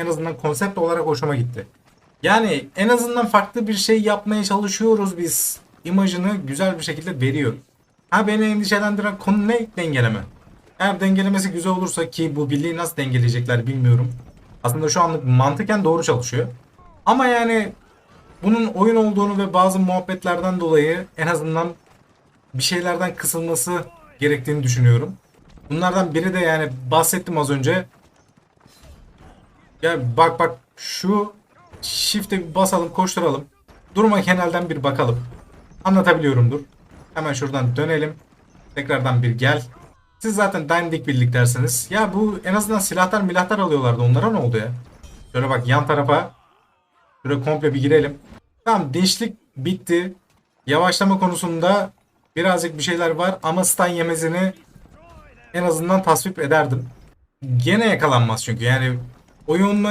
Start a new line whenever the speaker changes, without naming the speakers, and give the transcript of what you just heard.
en azından konsept olarak hoşuma gitti. Yani en azından farklı bir şey yapmaya çalışıyoruz biz. İmajını güzel bir şekilde veriyor. Ha beni endişelendiren konu ne? Dengeleme. Eğer dengelemesi güzel olursa ki bu birliği nasıl dengeleyecekler bilmiyorum. Aslında şu anlık mantıken doğru çalışıyor. Ama yani bunun oyun olduğunu ve bazı muhabbetlerden dolayı en azından bir şeylerden kısılması gerektiğini düşünüyorum. Bunlardan biri de yani bahsettim az önce. Ya bak bak şu shift'e basalım koşturalım. Durma kenardan bir bakalım. Anlatabiliyorumdur. Hemen şuradan dönelim. Tekrardan bir gel. Siz zaten dandik birlik dersiniz. Ya bu en azından silahlar milahlar alıyorlardı. Onlara ne oldu ya? Şöyle bak yan tarafa. Şöyle komple bir girelim. Tamam dinçlik bitti. Yavaşlama konusunda birazcık bir şeyler var ama stun yemezini en azından tasvip ederdim. Gene yakalanmaz çünkü yani お4枚